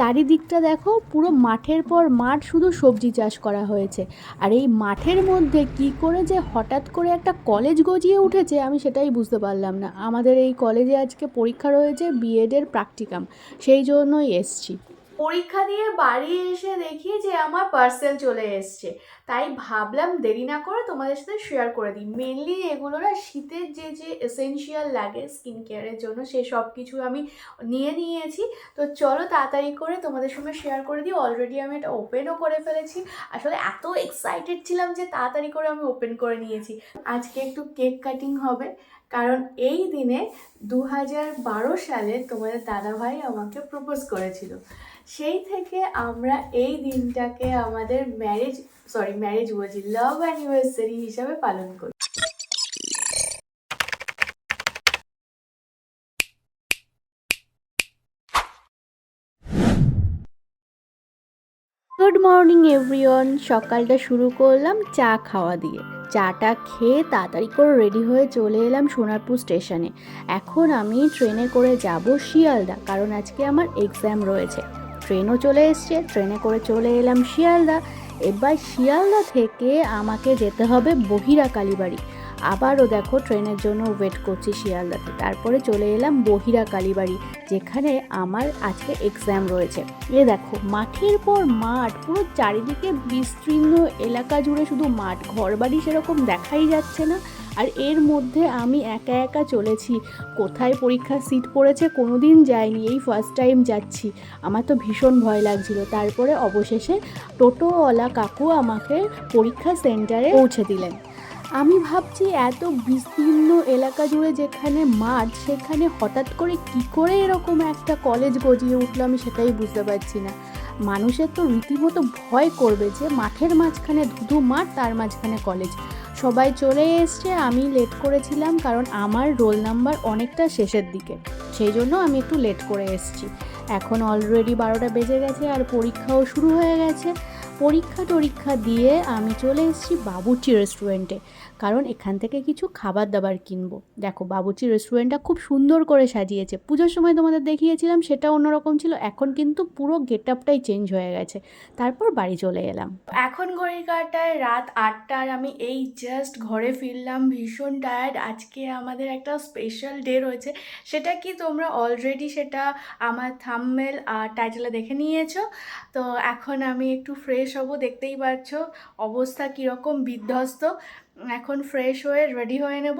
চারিদিকটা দেখো, পুরো মাঠের পর মাঠ শুধু সবজি চাষ করা হয়েছে। আর এই মাঠের মধ্যে কি করে যে হঠাৎ করে একটা কলেজ গজিয়ে উঠেছে, আমি সেটাই বুঝতে পারলাম না। আমাদের এই কলেজে আজকে পরীক্ষা রয়েছে বিএডের প্র্যাকটিকাম সেই জন্যই এসছি। পরীক্ষা দিয়ে বাড়ি এসে দেখি যে আমার পার্সেল চলে এসছে। তাই ভাবলাম দেরি না করে তোমাদের সাথে শেয়ার করে দিই। মেনলি এগুলো না শীতের যে যে এসেনশিয়াল লাগে স্কিন কেয়ারের জন্য সে সব কিছু আমি নিয়ে নিয়েছি। তো চলো তাড়াতাড়ি করে তোমাদের সঙ্গে শেয়ার করে দিই। অলরেডি আমি এটা ওপেনও করে ফেলেছি। আসলে এত এক্সাইটেড ছিলাম যে তাড়াতাড়ি করে আমি ওপেন করে নিয়েছি। আজকে একটু কেক কাটিং হবে। কারণ এই দিনে দু বারো সালে তোমাদের দাদাভাই আমাকে প্রপোজ করেছিল। সেই থেকে আমরা এই দিনটাকে আমাদের ম্যারেজ সরি ম্যারেজ বলছি লাভ অ্যানিভার্সারি হিসাবে পালন করি। গুড মর্নিং এভরিওয়ান সকালটা শুরু করলাম চা খাওয়া দিয়ে। চাটা খেয়ে তাড়াতাড়ি করে রেডি হয়ে চলে এলাম সোনারপুর স্টেশনে এখন আমি ট্রেনে করে যাব শিয়ালদা, কারণ আজকে আমার এক্সাম রয়েছে। ট্রেনও চলে এসছে ট্রেনে করে চলে এলাম শিয়ালদা। এবার শিয়ালদা থেকে আমাকে যেতে হবে বহিরা কালীবাড়ি আবারও দেখো ট্রেনের জন্য ওয়েট করছি শিয়ালদাতে। তারপরে চলে এলাম বহিরা কালীবাড়ি, যেখানে আমার আজকে এক্সাম রয়েছে। এ দেখো, মাঠের পর মাঠ, পুরো চারিদিকে বিস্তীর্ণ এলাকা জুড়ে শুধু মাঠ, ঘরবাড়ি সেরকম দেখাই যাচ্ছে না। আর এর মধ্যে আমি একা একা চলেছি, কোথায় পরীক্ষার সিট পড়েছে কোনো দিন যাইনি, এই ফার্স্ট টাইম যাচ্ছি। আমার তো ভীষণ ভয় লাগছিল। তারপরে অবশেষে টোটোওয়ালা কাকু আমাকে পরীক্ষা সেন্টারে পৌঁছে দিলেন। আমি ভাবছি এত বিস্তীর্ণ এলাকা জুড়ে যেখানে মাঠ, সেখানে হঠাৎ করে কি করে এরকম একটা কলেজ গজিয়ে উঠল আমি সেটাই বুঝতে পারছি না। মানুষের তো রীতিমতো ভয় করবে যে মাঠের মাঝখানে ধুধু মাঠ, তার মাঝখানে কলেজ সবাই চলে এসছে, আমি লেট করেছিলাম কারণ আমার রোল নাম্বার অনেকটা শেষের দিকে। সেই জন্য আমি একটু লেট করে এসছি। এখন অলরেডি বারোটা বেজে গেছে আর পরীক্ষাও শুরু হয়ে গেছে। পরীক্ষা টরীক্ষা দিয়ে আমি চলে এসেছি বাবুর্চি রেস্টুরেন্টে কারণ এখান থেকে কিছু খাবার দাবার কিনবো। দেখো বাবুচি রেস্টুরেন্টটা খুব সুন্দর করে সাজিয়েছে। পুজোর সময় তোমাদের দেখিয়েছিলাম, সেটা অন্যরকম ছিল। এখন কিন্তু পুরো গেট আপটাই চেঞ্জ হয়ে গেছে। তারপর বাড়ি চলে এলাম। এখন ঘড়ির কাটায় রাত আটটা আর আমি এই জাস্ট ঘরে ফিরলাম, ভীষণ টায়ার্ড আজকে আমাদের একটা স্পেশাল ডে রয়েছে। সেটা কি তোমরা অলরেডি সেটা আমার থামমেল আর টাইটেলে দেখে নিয়েছো? তো এখন আমি একটু ফ্রেশ হব, দেখতেই পাচ্ছ অবস্থা কীরকম বিধ্বস্ত। এখন ফ্রেশ হয়ে রেডি হয়ে নেব।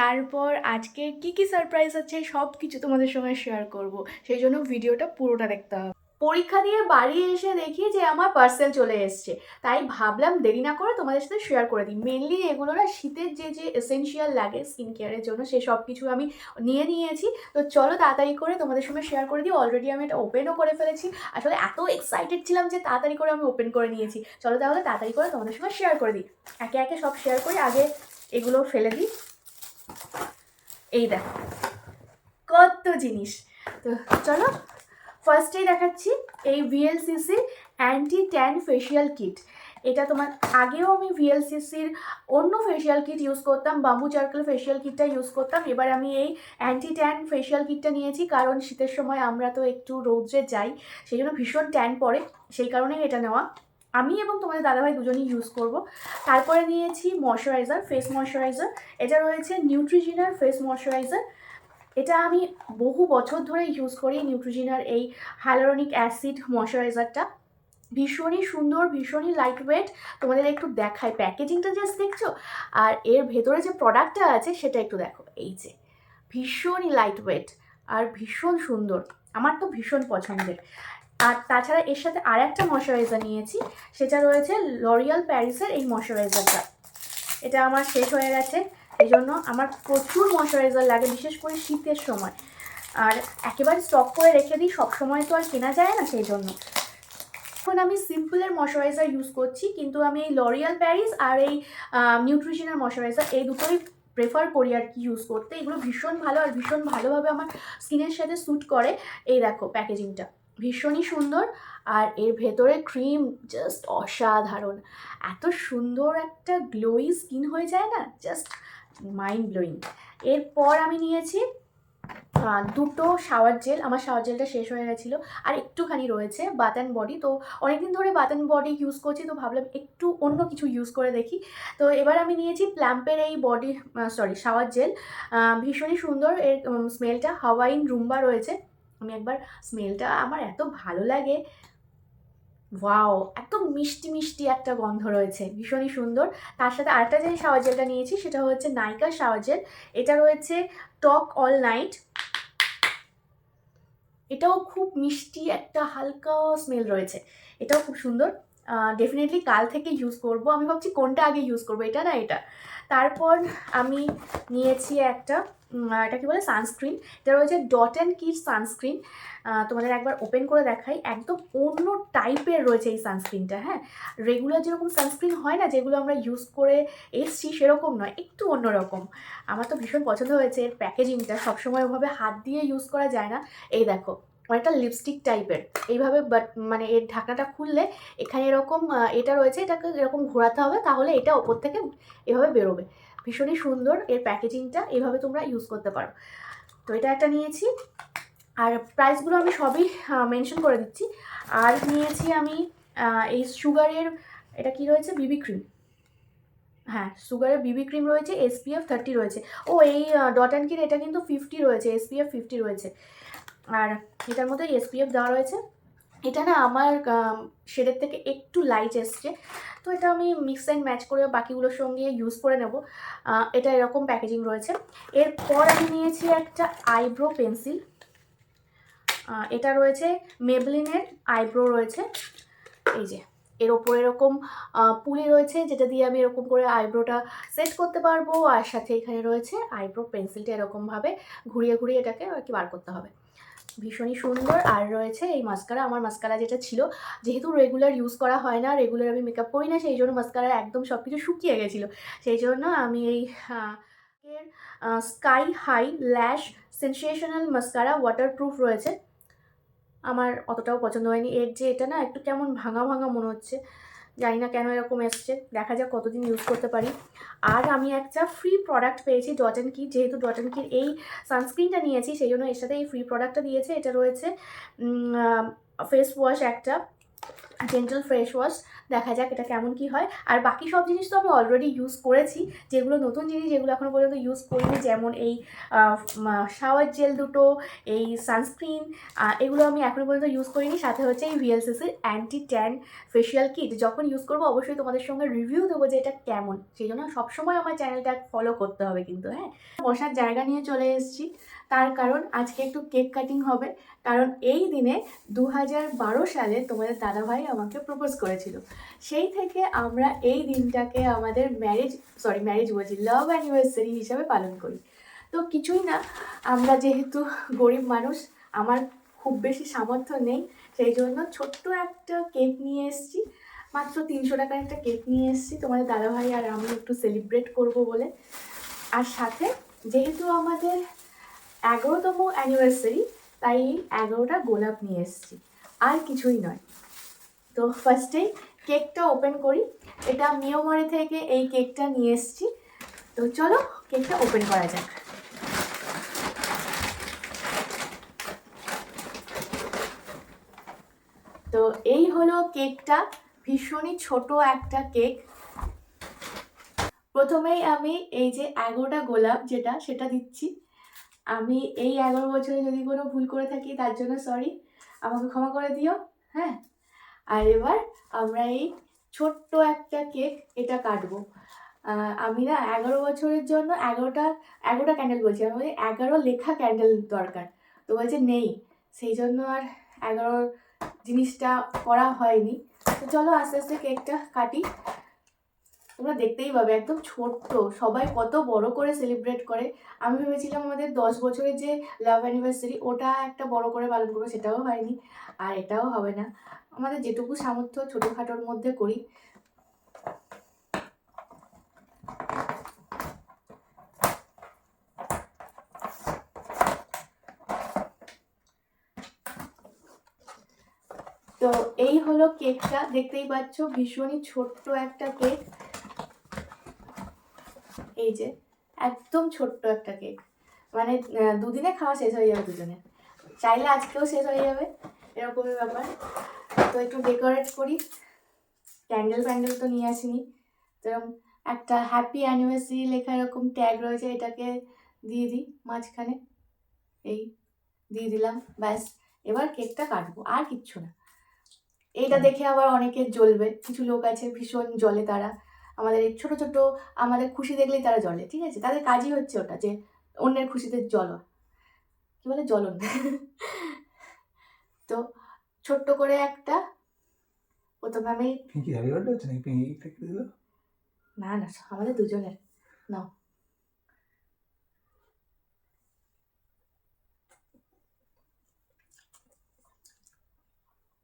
তারপর আজকে কি কি সারপ্রাইজ আছে সব কিছু তোমাদের সঙ্গে শেয়ার করব। সেই জন্য ভিডিওটা পুরোটা দেখতে হবে। পরীক্ষা দিয়ে বাড়ি এসে দেখি যে আমার পার্সেল চলে এসছে। তাই ভাবলাম দেরি না করে তোমাদের সাথে শেয়ার করে দিই। মেনলি এগুলো না শীতের যে যে এসেনশিয়াল লাগে স্কিন কেয়ারের জন্য সে সব কিছু আমি নিয়ে নিয়েছি। তো চলো তাড়াতাড়ি করে তোমাদের সঙ্গে শেয়ার করে দিই। অলরেডি আমি এটা ওপেনও করে ফেলেছি। আসলে এত এক্সাইটেড ছিলাম যে তাড়াতাড়ি করে আমি ওপেন করে নিয়েছি। চলো তাহলে তাড়াতাড়ি করে তোমাদের সঙ্গে শেয়ার করে দিই। একে একে সব শেয়ার করি আগে এগুলো ফেলে দিই। এই দেখো, কত জিনিস। তো চলো ফার্স্টেই দেখাচ্ছি এই ভিএলসিসির অ্যান্টি ট্যান ফেশিয়াল কিট এটা তোমার আগেও আমি ভিএলসিসির অন্য ফেশিয়াল কিট ইউজ করতাম বাম্বু চার্কেল ফেশিয়াল কিটটা ইউজ করতাম। এবার আমি এই অ্যান্টি ট্যান ফেশিয়াল কিটটা নিয়েছি, কারণ শীতের সময় আমরা তো একটু রৌদ্রে যাই, সেই জন্য ভীষণ ট্যান পড়ে, সেই কারণেই এটা নেওয়া। আমি এবং তোমাদের দাদাভাই দুজনেই ইউজ করব। তারপরে নিয়েছি ময়শ্চারাইজার ফেস ময়শ্চারাইজার এটা রয়েছে নিউট্রিজিনার ফেস ময়শ্চারাইজার এটা আমি বহু বছর ধরে ইউজ করি নিউট্রিজিনার এই হ্যালোরনিক অ্যাসিড ময়শ্চারাইজারটা ভীষণই সুন্দর, ভীষণই লাইট ওয়েট তোমাদের একটু দেখায় প্যাকেজিংটা জাস্ট দেখছ? আর এর ভেতরে যে প্রোডাক্টটা আছে, সেটা একটু দেখো। এই যে, ভীষণই লাইট ওয়েট আর ভীষণ সুন্দর। আমার তো ভীষণ পছন্দের। আর তাছাড়া এর সাথে আর একটা ময়শ্চারাইজার নিয়েছি, সেটা রয়েছে লরিয়াল প্যারিসের এই ময়শ্চারাইজারটা এটা আমার শেষ হয়ে গেছে। এই জন্য আমার প্রচুর ময়শ্চারাইজার লাগে, বিশেষ করে শীতের সময়। আর একেবারে স্টক করে রেখে দিই সব সময় তো আর কেনা যায় না সেই জন্য এখন আমি সিম্পলের ময়শ্চারাইজার ইউজ করছি, কিন্তু আমি এই লরিয়াল প্যারিস আর এই নিউট্রিশনের ময়শ্চারাইজার এই দুটোই প্রেফার করি আর কি ইউজ করতে। এগুলো ভীষণ ভালো আর ভীষণ ভালোভাবে আমার স্কিনের সাথে স্যুট করে। এই দেখো প্যাকেজিংটা ভীষণই সুন্দর আর এর ভেতরে ক্রিম জাস্ট অসাধারণ। এত সুন্দর একটা গ্লোই স্কিন হয়ে যায় না? জাস্ট মাইন্ড ব্লোয়িং এরপর আমি নিয়েছি দুটো শাওয়ার জেল আমার শাওয়ার জেলটা শেষ হয়ে গেছিল, আর একটুখানি রয়েছে বাত অ্যান্ড বডি তো অনেকদিন ধরে বাত অ্যান্ড বডি ইউজ করছি, তো ভাবলাম একটু অন্য কিছু ইউজ করে দেখি। তো এবার আমি নিয়েছি প্ল্যাম্পের এই বডি সরি শাওয়ার জেল ভীষণই সুন্দর, এর স্মেলটা হাওয়াইন রুম্বা রয়েছে। আমি একবার স্মেলটা আমার এত ভালো লাগে ওয়াও একদম মিষ্টি মিষ্টি একটা গন্ধ রয়েছে, ভীষণই সুন্দর। তার সাথে আরেকটা যে শাওয়ার জেলটা নিয়েছি, সেটা হচ্ছে নাইকা শাওয়ার জেল। এটা রয়েছে টক অল নাইট। এটাও খুব মিষ্টি, একটা হালকা স্মেল রয়েছে। এটাও খুব সুন্দর। ডেফিনেটলি কাল থেকে ইউজ করব। আমি ভাবছি কোনটা আগে ইউজ করব, এটা না এটা। তারপর আমি নিয়েছি একটা এটা কি বলে? সানস্ক্রিন এটা রয়েছে ডট অ্যান্ড কিট সানস্ক্রিন তোমাদের একবার ওপেন করে দেখাই। একদম অন্য টাইপের রয়েছে এই সানস্ক্রিনটা হ্যাঁ? রেগুলার যেরকম সানস্ক্রিন হয় না, যেগুলো আমরা ইউজ করে এসছি সেরকম নয়, একটু অন্যরকম। আমার তো ভীষণ পছন্দ হয়েছে এর প্যাকেজিংটা সবসময় ওভাবে হাত দিয়ে ইউজ করা যায় না। এই দেখো, অনেকটা লিপস্টিক টাইপের এইভাবে বাট মানে এর ঢাকনাটা খুললে এখানে এরকম এটা রয়েছে, এটাকে এরকম ঘোরাতে হবে, তাহলে এটা ওপর থেকে এভাবে বেরোবে। ভীষণই সুন্দর এর প্যাকেজিংটা এভাবে তোমরা ইউজ করতে পারো। তো এটা একটা নিয়েছি। আর প্রাইসগুলো আমি সবই মেনশন করে দিচ্ছি। আর নিয়েছি আমি এই সুগারের এটা কি রয়েছে? বিবি ক্রিম হ্যাঁ সুগারের বিবি ক্রিম রয়েছে এসপিএফ থার্টি রয়েছে। ও, এই ডট অ্যান্ড কির এটা কিন্তু ফিফটি রয়েছে এসপিএফ ফিফটি রয়েছে। আর এটার মধ্যে এসপিএফ দেওয়া রয়েছে। এটা না আমার শেডের থেকে একটু লাইট এসছে। তো এটা আমি মিক্স অ্যান্ড ম্যাচ করে বাকিগুলোর সঙ্গে ইউজ করে নেব। এটা এরকম প্যাকেজিং রয়েছে। এরপর আমি নিয়েছি একটা আইব্রো পেন্সিল এটা রয়েছে মেবলিনের আইব্রো রয়েছে। এই যে, এর ওপর এরকম পুলি রয়েছে, যেটা দিয়ে আমি এরকম করে আইব্রোটা সেট করতে পারব। আর সাথে এখানে রয়েছে আইব্রো পেন্সিলটা এরকমভাবে ঘুরিয়ে ঘুরিয়ে এটাকে আর কি বার করতে হবে। ভীষণই সুন্দর। আর রয়েছে এই মাস্কারা আমার মাস্কারা যেটা ছিল। যেহেতু রেগুলার ইউজ করা হয় না রেগুলার আমি মেকআপ করি না, সেই জন্য মাস্কারা একদম সব কিছু শুকিয়ে গেছিল। সেই জন্য আমি এই এর sky high lash sensational mascara waterproof রয়েছে। আমার অতটাও পছন্দ হয়নি। এর যে এটা না, একটু কেমন ভাঙা ভাঙা মনে হচ্ছে। জানি না কেন এরকম এসছে। দেখা যাক কতদিন ইউজ করতে পারি। আর আমি একটা ফ্রি প্রোডাক্ট পেয়েছি ডট অ্যান্ড কি যেহেতু ডট অ্যান্ড কির এই সানস্ক্রিনটা নিয়েছি, সেই জন্য এর সাথে এই ফ্রি প্রোডাক্টটা দিয়েছে। এটা রয়েছে ফেস ওয়াশ একটা। জেন্টাল ফ্রেশ ওয়াশ দেখা যাক এটা কেমন কি হয়। আর বাকি সব জিনিস তো আমি অলরেডি ইউজ করেছি। যেগুলো নতুন জিনিস, যেগুলো এখনও পর্যন্ত ইউজ করিনি, যেমন এই শাওয়ার জেল দুটো, এই সানস্ক্রিন এগুলো আমি এখনও পর্যন্ত ইউজ করিনি। সাথে হচ্ছে এই ভিএলসিসির অ্যান্টি ট্যান ফেশিয়াল কিট যখন ইউজ করব, অবশ্যই তোমাদের সঙ্গে রিভিউ দেবো যে এটা কেমন। সেই জন্য সবসময় আমার চ্যানেলটা ফলো করতে হবে কিন্তু হ্যাঁ? বসার জায়গা নিয়ে চলে এসেছি। তার কারণ আজকে একটু কেক কাটিং হবে। কারণ এই দিনে দু সালে তোমাদের দাদাভাই আমাকে প্রপোজ করেছিল। সেই থেকে আমরা এই দিনটাকে আমাদের ম্যারেজ সরি ম্যারেজ বলছি লাভ অ্যানিভার্সারি হিসাবে পালন করি। তো কিছুই না, আমরা যেহেতু গরিব মানুষ, আমার খুব বেশি সামর্থ্য নেই, সেই জন্য ছোট্ট একটা কেক নিয়ে এসেছি। মাত্র তিনশো টাকার একটা কেক নিয়ে এসেছি। তোমাদের দাদাভাই আর আমি একটু সেলিব্রেট করব বলে। আর সাথে যেহেতু আমাদের এগারোতম অ্যানিভার্সারি তাই এগারোটা গোলাপ নিয়ে এসেছি। আর কিছুই নয়। তো ফার্স্টেই কেকটা ওপেন করি। এটা মিয়োমরে থেকে এই কেকটা নিয়ে এসেছি। তো চলো কেকটা ওপেন করা যাক। তো এই হলো কেকটা ভীষণই ছোট একটা কেক প্রথমেই আমি এই যে এগারোটা গোলাপ যেটা, সেটা দিচ্ছি। আমি এই এগারো বছরে যদি কোনো ভুল করে থাকি, তার জন্য সরি আমাকে ক্ষমা করে দিও হ্যাঁ? আর এবার আমরা এই ছোট্ট একটা কেক এটা কাটবো। আমি না এগারো বছরের জন্য এগারোটা এগারোটা ক্যান্ডেল বলছি আমি বলি এগারো লেখা ক্যান্ডেল দরকার। তো বলছে নেই, সেই জন্য আর এগারো জিনিসটা করা হয়নি। তো চলো আস্তে আস্তে কেকটা কাটি। তোমরা দেখতেই পাবে, একদম ছোট্ট। সবাই কত বড় করে সেলিব্রেট করে। আমি ভেবেছিলাম আমাদের দশ বছরের যে লাভ অ্যানিভার্সারি ওটা একটা বড় করে পালন করব, সেটাও হয়নি। আর এটাও হবে না। আমাদের যেটুকু সামর্থ্য, ছোটোখাটোর মধ্যে করি। তো এই হলো কেকটা দেখতেই পাচ্ছ, ভীষণই ছোট্ট একটা কেক এই যে একদম ছোট্ট একটা কেক মানে দুদিনে খাওয়া শেষ হয়ে যাবে দুজনে। চাইলে আজকেও শেষ হয়ে যাবে এরকমই ব্যাপার। তো একটু ডেকোরেট করি। ক্যান্ডেল ফ্যান্ডেল তো নিয়ে আসিনি। তো একটা হ্যাপি অ্যানিভার্সারি লেখা এরকম ট্যাগ রয়েছে এটাকে দিয়ে দিই মাঝখানে। এই দিয়ে দিলাম ব্যাস। এবার কেকটা কাটবো আর কিচ্ছু না। এইটা দেখে আবার অনেকে জ্বলবে। কিছু লোক আছে ভীষণ জলে তারা। আমাদের এই ছোটো ছোটো আমাদের খুশি দেখলেই তারা জ্বলে ঠিক আছে? তাদের কাজই হচ্ছে ওটা যে অন্যের খুশিতে জ্বলা কী বলে? জ্বলন। তো ছোট্ট করে একটা প্রথমে আমি পিঙ্কি হ্যাপি বার্থডে হচ্ছে নাকি? পিঙ্কি কেক দিল? না না আমাদের দুজনের। নাও।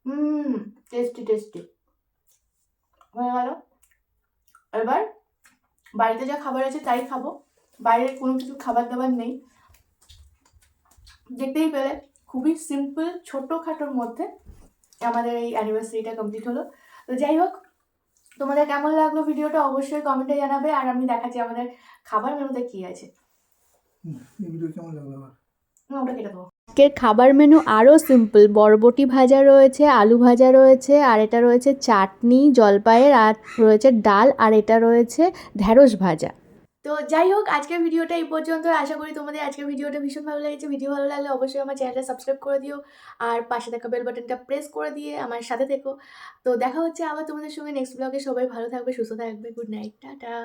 হুম টেস্টি টেস্টি হয়ে গেল? এবার বাড়িতে যা খাবার আছে তাই খাব। বাইরে কোনো কিছু খাবার দাবার নেই। দেখতেই পেলে খুবই সিম্পল ছোটোখাটোর মধ্যে আমাদের এই অ্যানিভার্সারিটা কমপ্লিট হলো। তো যাই হোক তোমাদের কেমন লাগল ভিডিওটা অবশ্যই কমেন্টে জানাবে আর আমি দেখাচ্ছি আমাদের খাবার মেনুতে কি আছে। ভিডিও কেমন লাগল আমার ওটা কেটে দেবো। আজকের খাবার মেনু আরও সিম্পল। বরবটি ভাজা রয়েছে, আলু ভাজা রয়েছে, আর এটা রয়েছে চাটনি, জলপাইয়ের, আর রয়েছে ডাল, আর এটা রয়েছে ঢ্যাঁড়স ভাজা। তো যাই হোক, আজকের ভিডিওটা এই পর্যন্ত। আশা করি তোমাদের আজকের ভিডিওটা ভীষণ ভালো লেগেছে। ভিডিও ভালো লাগলে অবশ্যই আমার চ্যানেলটা সাবস্ক্রাইব করে দিও, আর পাশে থাকা বেল বাটনটা প্রেস করে দিয়ে আমার সাথে থেকো। তো দেখা হচ্ছে আবার তোমাদের সঙ্গে নেক্সট ব্লগে। সবাই ভালো থাকবে, সুস্থ থাকবে। Good night, tata.